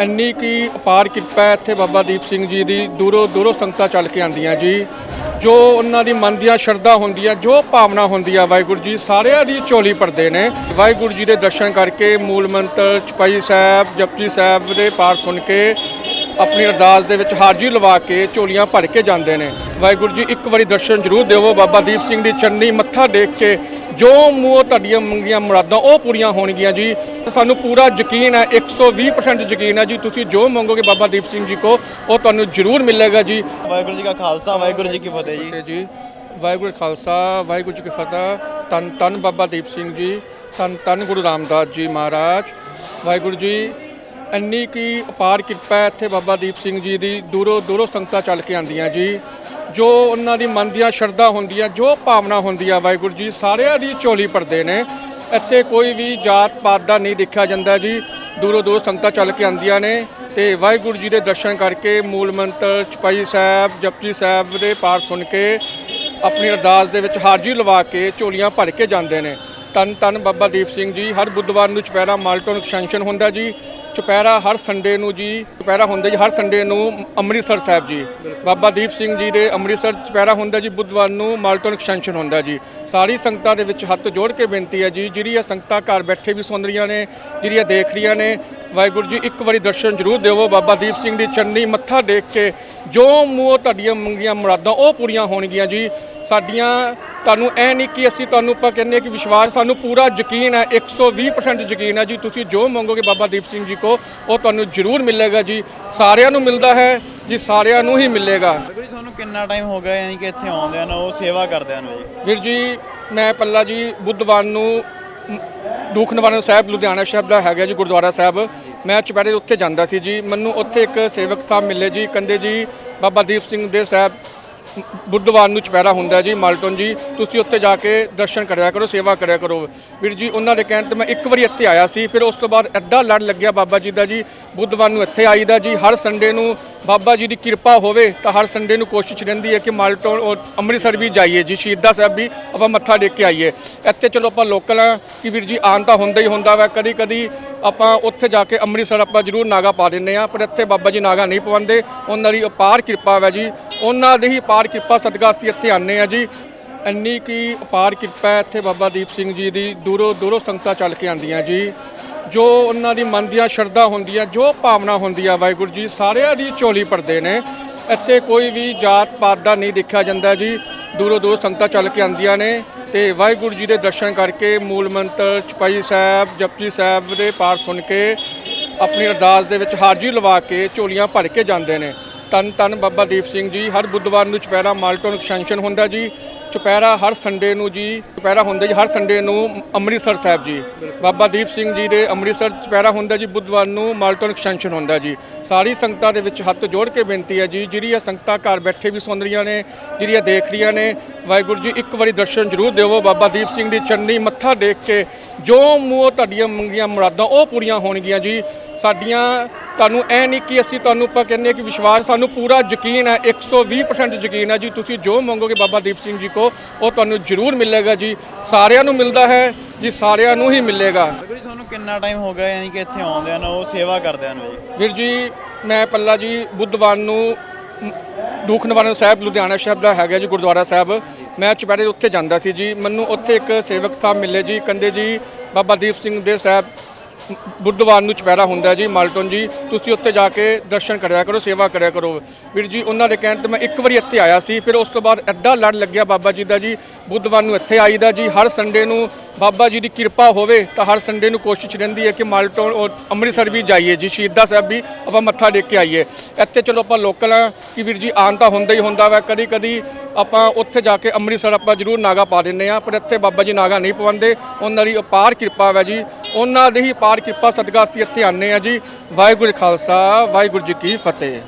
ਇੰਨੀ ਕੀ ਅਪਾਰ ਕਿਰਪਾ ਇੱਥੇ ਬਾਬਾ ਦੀਪ ਸਿੰਘ ਜੀ ਦੀ, ਦੂਰੋਂ ਦੂਰੋਂ ਸੰਗਤਾਂ ਚੱਲ ਕੇ ਆਉਂਦੀਆਂ ਜੀ। ਜੋ ਉਹਨਾਂ ਦੀ ਮਨ ਦੀਆਂ ਸ਼ਰਧਾ ਹੁੰਦੀ ਹੈ ਜੋ ਭਾਵਨਾ ਹੁੰਦੀ ਆ ਵਾਹਿਗੁਰੂ ਜੀ, ਸਾਰਿਆਂ ਦੀ ਝੋਲੀ ਭਰਦੇ ਨੇ। ਵਾਹਿਗੁਰੂ ਜੀ ਦੇ ਦਰਸ਼ਨ ਕਰਕੇ ਮੂਲ ਮੰਤਰ ਚਪਾਈ ਸਾਹਿਬ, ਜਪਜੀ ਸਾਹਿਬ ਦੇ ਪਾਠ ਸੁਣ ਕੇ ਆਪਣੀ ਅਰਦਾਸ ਦੇ ਵਿੱਚ ਹਾਜ਼ਰੀ ਲਵਾ ਕੇ ਝੋਲੀਆਂ ਭਰ ਕੇ ਜਾਂਦੇ ਨੇ। ਵਾਹਿਗੁਰੂ ਜੀ, ਇੱਕ ਵਾਰੀ ਦਰਸ਼ਨ ਜ਼ਰੂਰ ਦਿਓ ਬਾਬਾ ਦੀਪ ਸਿੰਘ ਦੀ ਚੰਨੀ ਮੱਥਾ ਟੇਕ ਕੇ ਜੋ ਮੂੰਹੋਂ ਤੁਹਾਡੀਆਂ ਮੰਗੀਆਂ ਮੁਰਾਦਾਂ ਉਹ ਪੂਰੀਆਂ ਹੋਣਗੀਆਂ ਜੀ ਸਾਨੂੰ ਪੂਰਾ ਯਕੀਨ ਹੈ 120% ਯਕੀਨ ਹੈ ਜੀ ਤੁਸੀਂ ਜੋ ਮੰਗੋਗੇ ਬਾਬਾ ਦੀਪ ਸਿੰਘ ਜੀ ਕੋ ਉਹ ਤੁਹਾਨੂੰ ਜ਼ਰੂਰ ਮਿਲੇਗਾ ਜੀ। ਵਾਹਿਗੁਰੂ ਜੀ ਕਾ ਖਾਲਸਾ ਵਾਹਿਗੁਰੂ ਜੀ ਕੀ ਫਤਿਹ ਜੀ। ਵਾਹਿਗੁਰੂ ਖਾਲਸਾ ਵਾਹਿਗੁਰੂ ਜੀ ਕੀ ਫਤਿਹ। ਤਨ ਤਨ ਬਾਬਾ ਦੀਪ ਸਿੰਘ ਜੀ ਤਨ ਤਨ ਗੁਰੂ ਰਾਮਦਾਸ ਜੀ ਮਹਾਰਾਜ। ਵਾਹਿਗੁਰੂ ਜੀ ਇੰਨੀ ਕੀ ਅਪਾਰ ਕਿਰਪਾ ਇੱਥੇ ਬਾਬਾ ਦੀਪ ਸਿੰਘ ਜੀ ਦੀ ਦੂਰੋਂ ਦੂਰੋਂ ਸੰਗਤਾਂ ਚੱਲ ਕੇ ਆਉਂਦੀਆਂ ਜੀ। ਜੋ ਉਹਨਾਂ ਦੀ ਮਨ ਦੀਆਂ ਸ਼ਰਧਾ ਹੁੰਦੀਆਂ ਜੋ ਭਾਵਨਾ ਹੁੰਦੀ ਹੈ ਵਾਹਿਗੁਰੂ ਜੀ, ਸਾਰਿਆਂ ਦੀ ਝੋਲੀ ਭਰਦੇ ਨੇ। ਇੱਥੇ ਕੋਈ ਵੀ ਜਾਤ ਪਾਤ ਦਾ ਨਹੀਂ ਦੇਖਿਆ ਜਾਂਦਾ ਜੀ। ਦੂਰੋਂ ਦੂਰੋਂ ਸੰਗਤਾਂ ਚੱਲ ਕੇ ਆਉਂਦੀਆਂ ਨੇ ਤੇ ਵਾਹਿਗੁਰੂ ਜੀ ਦੇ ਦਰਸ਼ਨ ਕਰਕੇ ਮੂਲ ਮੰਤਰ ਚਪਾਈ ਸਾਹਿਬ, ਜਪਜੀ ਸਾਹਿਬ ਦੇ ਪਾਠ ਸੁਣ ਕੇ ਆਪਣੀ ਅਰਦਾਸ ਦੇ ਵਿੱਚ ਹਾਜ਼ਰੀ ਲਵਾ ਕੇ ਝੋਲੀਆਂ ਭਰ ਕੇ ਜਾਂਦੇ ਨੇ। ਤਨ ਤਨ ਬਾਬਾ ਦੀਪ ਸਿੰਘ ਜੀ, ਹਰ ਬੁੱਧਵਾਰ ਨੂੰ ਚੁਪਹਿਰਾ ਮਾਲਟਨ ਐਕਸਟੈਂਸ਼ਨ ਹੁੰਦਾ ਜੀ। ਚੁਪਹਿਰਾ ਹਰ ਸੰਡੇ ਨੂੰ ਜੀ, ਚੁਪਹਿਰਾ ਹੁੰਦਾ ਜੀ ਹਰ ਸੰਡੇ ਨੂੰ ਅੰਮ੍ਰਿਤਸਰ ਸਾਹਿਬ ਜੀ। ਬਾਬਾ ਦੀਪ ਸਿੰਘ ਜੀ ਦੇ ਅੰਮ੍ਰਿਤਸਰ ਚੁਪਹਿਰਾ ਹੁੰਦਾ ਜੀ, ਬੁੱਧਵਾਰ ਨੂੰ ਮਾਲਟਨ ਐਕਸਟੈਂਸ਼ਨ ਹੁੰਦਾ ਜੀ। ਸਾਰੀ ਸੰਗਤਾਂ ਦੇ ਵਿੱਚ ਹੱਥ ਜੋੜ ਕੇ ਬੇਨਤੀ ਹੈ ਜੀ, ਜਿਹੜੀਆਂ ਸੰਗਤਾਂ ਘਰ ਬੈਠੇ ਵੀ ਸੁਣ ਰਹੀਆਂ ਨੇ, ਜਿਹੜੀਆਂ ਦੇਖ ਰਹੀਆਂ ਨੇ, ਵਾਹਿਗੁਰੂ ਜੀ ਇੱਕ ਵਾਰੀ ਦਰਸ਼ਨ ਜ਼ਰੂਰ ਦਿਓ ਬਾਬਾ ਦੀਪ ਸਿੰਘ ਦੀ ਚੰਨੀ ਮੱਥਾ ਟੇਕ ਕੇ ਜੋ ਮੂੰਹੋਂ ਤੁਹਾਡੀਆਂ ਮੰਗੀਆਂ ਮੁਰਾਦਾਂ ਉਹ ਪੂਰੀਆਂ ਹੋਣਗੀਆਂ ਜੀ। ਸਾਡੀਆਂ ਤੁਹਾਨੂੰ ਐ ਨਹੀਂ ਕਿ ਅਸੀਂ ਤੁਹਾਨੂੰ ਆਪਾਂ ਕਹਿੰਦੇ ਕਿ ਵਿਸ਼ਵਾਸ ਸਾਨੂੰ ਪੂਰਾ ਯਕੀਨ ਹੈ 120% ਯਕੀਨ ਹੈ ਜੀ। ਤੁਸੀਂ ਜੋ ਮੰਗੋਗੇ ਬਾਬਾ ਦੀਪ ਸਿੰਘ ਜੀ ਕੋ ਉਹ ਤੁਹਾਨੂੰ ਜ਼ਰੂਰ ਮਿਲੇਗਾ ਜੀ। ਸਾਰਿਆਂ ਨੂੰ ਮਿਲਦਾ ਹੈ ਜੀ ਸਾਰਿਆਂ ਨੂੰ ਹੀ ਮਿਲੇਗਾ। ਜੀ ਤੁਹਾਨੂੰ ਕਿੰਨਾ ਟਾਈਮ ਹੋ ਗਿਆ ਯਾਨੀ ਕਿ ਇੱਥੇ ਆਉਂਦਿਆਂ ਨੂੰ ਉਹ ਸੇਵਾ ਕਰਦਿਆਂ ਨੂੰ ਜੀ। ਵੀਰ ਜੀ ਮੈਂ ਪੱਲਾ ਜੀ ਬੁੱਧਵਾਰ ਨੂੰ ਮ, ਦੁੱਖ ਨਿਵਾਰਨ ਸਾਹਿਬ ਲੁਧਿਆਣਾ ਸ਼ਹਿਰ ਦਾ ਹੈਗਾ ਜੀ ਗੁਰਦੁਆਰਾ ਸਾਹਿਬ। ਮੈਂ ਚੁਪਹਿਰੇ ਉੱਥੇ ਜਾਂਦਾ ਸੀ ਜੀ, ਮੈਨੂੰ ਉੱਥੇ ਇੱਕ ਸੇਵਕ ਸਾਹਿਬ ਮਿਲੇ ਜੀ, ਕਹਿੰਦੇ ਜੀ, ਬਾਬਾ ਦੀਪ ਸਿੰਘ ਦੇ ਸਾਹਿਬ ਬੁੱਧਵਾਰ ਨੂੰ ਚੁਪਹਿਰਾ ਹੁੰਦਾ ਜੀ, ਮਾਲਟਨ ਜੀ, ਤੁਸੀਂ ਉੱਥੇ ਜਾ ਕੇ ਦਰਸ਼ਨ ਕਰਿਆ ਕਰੋ, ਸੇਵਾ ਕਰਿਆ ਕਰੋ। ਵੀਰ ਜੀ, ਉਹਨਾਂ ਦੇ ਕਹਿਣ ਤੇ ਮੈਂ ਇੱਕ ਵਾਰੀ ਇੱਥੇ ਆਇਆ ਸੀ, ਫਿਰ ਉਸ ਤੋਂ ਬਾਅਦ ਐਡਾ ਲੜ ਲੱਗਿਆ ਬਾਬਾ ਜੀ ਦਾ ਜੀ, ਬੁੱਧਵਾਰ ਨੂੰ ਇੱਥੇ ਆਈਦਾ ਜੀ, ਹਰ ਸੰਡੇ ਨੂੰ ਬਾਬਾ ਜੀ ਦੀ ਕਿਰਪਾ ਹੋਵੇ ਤਾਂ ਹਰ ਸੰਡੇ ਨੂੰ ਕੋਸ਼ਿਸ਼ ਰਹਿੰਦੀ ਹੈ ਕਿ ਮਾਲਟਨ ਔਰ ਅੰਮ੍ਰਿਤਸਰ ਵੀ ਜਾਈਏ, ਜੀ ਸ਼ਹੀਦਾਂ ਸਾਹਿਬ ਵੀ ਆਪਾਂ ਮੱਥਾ ਟੇਕ ਕੇ ਆਈਏ। ਇੱਥੇ ਚਲੋ ਆਪਾਂ ਲੋਕਲ ਆ ਕਿ ਵੀਰ ਜੀ ਆਉਣ ਤਾਂ ਹੁੰਦਾ ਹੀ ਹੁੰਦਾ ਵਾ ਕਦੀ ਕਦੀ ਆਪਾਂ ਉੱਥੇ ਜਾ ਕੇ ਅੰਮ੍ਰਿਤਸਰ ਆਪਾਂ ਜ਼ਰੂਰ ਨਾਗਾ ਪਾ ਦਿੰਦੇ ਆ ਪਰ ਇੱਥੇ ਬਾਬਾ ਜੀ ਨਾਗਾ ਨਹੀਂ ਪਵਾਉਂਦੇ, ਉਹਨਾਂ ਦੀ ਅਪਾਰ ਕਿਰਪਾ ਹੈ ਜੀ। ਉਹਨਾਂ ਦੀ ਹੀ ਅਪਾਰ ਕਿਰਪਾ ਸਦਕਾ ਅਸੀਂ ਇੱਥੇ ਆਨੇ ਆ ਜੀ। ਇੰਨੀ ਕੀ ਅਪਾਰ ਕਿਰਪਾ ਇੱਥੇ ਬਾਬਾ ਦੀਪ ਸਿੰਘ ਜੀ ਦੀ ਦੂਰੋਂ ਦੂਰੋਂ ਸੰਗਤਾਂ ਚੱਲ ਕੇ ਆਉਂਦੀਆਂ ਜੀ। ਜੋ ਉਹਨਾਂ ਦੀ ਮਨ ਦੀਆਂ ਸ਼ਰਧਾ ਹੁੰਦੀ ਹੈ ਜੋ ਭਾਵਨਾ ਹੁੰਦੀ ਹੈ ਵਾਹਿਗੁਰੂ ਜੀ, ਸਾਰਿਆਂ ਦੀ ਝੋਲੀ ਭਰਦੇ ਨੇ। ਇੱਥੇ ਕੋਈ ਵੀ ਜਾਤ ਪਾਤ ਦਾ ਨਹੀਂ ਦੇਖਿਆ ਜਾਂਦਾ ਜੀ। ਦੂਰੋਂ ਦੂਰੋਂ ਸੰਗਤਾਂ ਚੱਲ ਕੇ ਆਉਂਦੀਆਂ ਨੇ ਤੇ ਵਾਹਿਗੁਰੂ ਜੀ ਦੇ ਦਰਸ਼ਨ ਕਰਕੇ ਮੂਲ ਮੰਤਰ ਚਪਾਈ ਸਾਹਿਬ, ਜਪਜੀ ਸਾਹਿਬ ਦੇ ਪਾਠ ਸੁਣ ਕੇ ਆਪਣੀ ਅਰਦਾਸ ਦੇ ਵਿੱਚ ਹਾਜ਼ਰੀ ਲਵਾ ਕੇ ਝੋਲੀਆਂ ਭਰ ਕੇ ਜਾਂਦੇ ਨੇ। ਤਨ ਤਨ ਬਾਬਾ ਦੀਪ ਸਿੰਘ ਜੀ, ਹਰ ਬੁੱਧਵਾਰ ਨੂੰ ਚੁਪਹਿਰਾ ਮਾਲਟਨ ਐਕਸਟੈਂਸ਼ਨ ਹੁੰਦਾ ਜੀ। ਚੁਪਹਿਰਾ ਹਰ ਸੰਡੇ ਨੂੰ ਜੀ, ਚੁਪਹਿਰਾ ਹੁੰਦਾ ਜੀ, ਹਰ ਸੰਡੇ ਨੂੰ ਅੰਮ੍ਰਿਤਸਰ ਸਾਹਿਬ ਜੀ। ਬਾਬਾ ਦੀਪ ਸਿੰਘ ਜੀ ਦੇ ਅੰਮ੍ਰਿਤਸਰ ਚੁਪਹਿਰਾ ਹੁੰਦਾ ਜੀ, ਬੁੱਧਵਾਰ ਨੂੰ ਮਾਲਟਨ ਐਕਸਟੈਂਸ਼ਨ ਹੁੰਦਾ ਜੀ। ਸਾਰੀ ਸੰਗਤਾਂ ਦੇ ਵਿੱਚ ਹੱਥ ਜੋੜ ਕੇ ਬੇਨਤੀ ਹੈ ਜੀ, ਜਿਹੜੀਆਂ ਸੰਗਤਾਂ ਘਰ ਬੈਠੇ ਵੀ ਸੁਣ ਰਹੀਆਂ ਨੇ, ਜਿਹੜੀਆਂ ਦੇਖ ਰਹੀਆਂ ਨੇ, ਵਾਹਿਗੁਰੂ ਜੀ, ਇੱਕ ਵਾਰੀ ਦਰਸ਼ਨ ਜ਼ਰੂਰ ਦਿਓ। ਬਾਬਾ ਦੀਪ ਸਿੰਘ ਦੀ ਚੰਨੀ ਮੱਥਾ ਟੇਕ ਕੇ ਜੋ ਮੂੰਹੋਂ ਤੁਹਾਡੀਆਂ ਮੰਗੀਆਂ ਮੁਰਾਦਾਂ ਉਹ ਪੂਰੀਆਂ ਹੋਣਗੀਆਂ ਜੀ। ਸਾਡੀਆਂ ਤੁਹਾਨੂੰ ਐ ਨਹੀਂ ਕਿ ਅਸੀਂ ਤੁਹਾਨੂੰ ਆਪਾਂ ਕਹਿੰਦੇ ਕਿ ਵਿਸ਼ਵਾਸ ਸਾਨੂੰ ਪੂਰਾ ਯਕੀਨ ਹੈ 120% ਯਕੀਨ ਹੈ ਜੀ। ਤੁਸੀਂ ਜੋ ਮੰਗੋਗੇ ਬਾਬਾ ਦੀਪ ਸਿੰਘ ਜੀ ਕੋ ਉਹ ਤੁਹਾਨੂੰ ਜ਼ਰੂਰ ਮਿਲੇਗਾ ਜੀ। ਸਾਰਿਆਂ ਨੂੰ ਮਿਲਦਾ ਹੈ ਜੀ ਸਾਰਿਆਂ ਨੂੰ ਹੀ ਮਿਲੇਗਾ। ਜੀ ਤੁਹਾਨੂੰ ਕਿੰਨਾ ਟਾਈਮ ਹੋ ਗਿਆ ਯਾਨੀ ਕਿ ਇੱਥੇ ਆਉਂਦਿਆਂ ਨੂੰ ਉਹ ਸੇਵਾ ਕਰਦਿਆਂ ਨੂੰ ਜੀ? ਵੀਰ ਜੀ ਮੈਂ ਪੱਲਾ ਜੀ ਬੁੱਧਵਾਰ ਨੂੰ ਦੁੱਖ ਨਿਵਾਰਨ ਸਾਹਿਬ ਲੁਧਿਆਣਾ ਸ਼ਹਿਰ ਦਾ ਹੈਗਾ ਜੀ ਗੁਰਦੁਆਰਾ ਸਾਹਿਬ। ਮੈਂ ਚੁਪਹਿਰੇ ਉੱਥੇ ਜਾਂਦਾ ਸੀ ਜੀ। ਮੈਨੂੰ ਉੱਥੇ ਇੱਕ ਸੇਵਕ ਸਾਹਿਬ ਮਿਲੇ ਜੀ। ਕਹਿੰਦੇ ਜੀ ਬਾਬਾ ਦੀਪ ਸਿੰਘ ਦੇ ਸਾਹਿਬ ਬੁੱਧਵਾਰ ਨੂੰ ਚੁਪਹਿਰਾ ਹੁੰਦਾ ਜੀ, ਮਾਲਟਨ ਜੀ, ਤੁਸੀਂ ਉੱਥੇ ਜਾ ਕੇ ਦਰਸ਼ਨ ਕਰਿਆ ਕਰੋ, ਸੇਵਾ ਕਰਿਆ ਕਰੋ। ਵੀਰ ਜੀ, ਉਹਨਾਂ ਦੇ ਕਹਿਣ ਤੇ ਮੈਂ ਇੱਕ ਵਾਰੀ ਇੱਥੇ ਆਇਆ ਸੀ, ਫਿਰ ਉਸ ਤੋਂ ਬਾਅਦ ਐਡਾ ਲੜ ਲੱਗਿਆ ਬਾਬਾ ਜੀ ਦਾ ਜੀ, ਬੁੱਧਵਾਰ ਨੂੰ ਇੱਥੇ ਆਈਦਾ ਜੀ, ਹਰ ਸੰਡੇ ਨੂੰ ਬਾਬਾ ਜੀ ਦੀ ਕਿਰਪਾ ਹੋਵੇ ਤਾਂ ਹਰ ਸੰਡੇ ਨੂੰ ਕੋਸ਼ਿਸ਼ ਰਹਿੰਦੀ ਹੈ ਕਿ ਮਾਲਟਨ ਔਰ ਅੰਮ੍ਰਿਤਸਰ ਵੀ ਜਾਈਏ, ਜੀ ਸ਼ਹੀਦਾਂ ਸਾਹਿਬ ਵੀ ਆਪਾਂ ਮੱਥਾ ਟੇਕ ਕੇ ਆਈਏ। ਇੱਥੇ ਚਲੋ ਆਪਾਂ ਲੋਕਲ ਆ ਕਿ ਵੀਰ ਜੀ ਆਉਣ ਤਾਂ ਹੁੰਦਾ ਹੀ ਹੁੰਦਾ ਵਾ ਕਦੀ ਕਦੀ ਆਪਾਂ ਉੱਥੇ ਜਾ ਕੇ ਅੰਮ੍ਰਿਤਸਰ ਆਪਾਂ ਜ਼ਰੂਰ ਨਾਗਾ ਪਾ ਦਿੰਦੇ ਆ ਪਰ ਇੱਥੇ ਬਾਬਾ ਜੀ ਨਾਗਾ ਨਹੀਂ ਪਵਾਉਂਦੇ, ਉਹਨਾਂ ਦੀ ਅਪਾਰ ਕਿਰਪਾ ਹੈ ਜੀ। ਉਹਨਾਂ ਦੀ ਹੀ ਅਪਾਰ ਕਿਰਪਾ ਸਦਕਾ ਅਸੀਂ ਇੱਥੇ ਆਨੇ ਆ ਜੀ। ਵਾਹਿਗੁਰੂ ਖਾਲਸਾ, ਵਾਹਿਗੁਰੂ ਜੀ ਕੀ ਫਤਿਹ।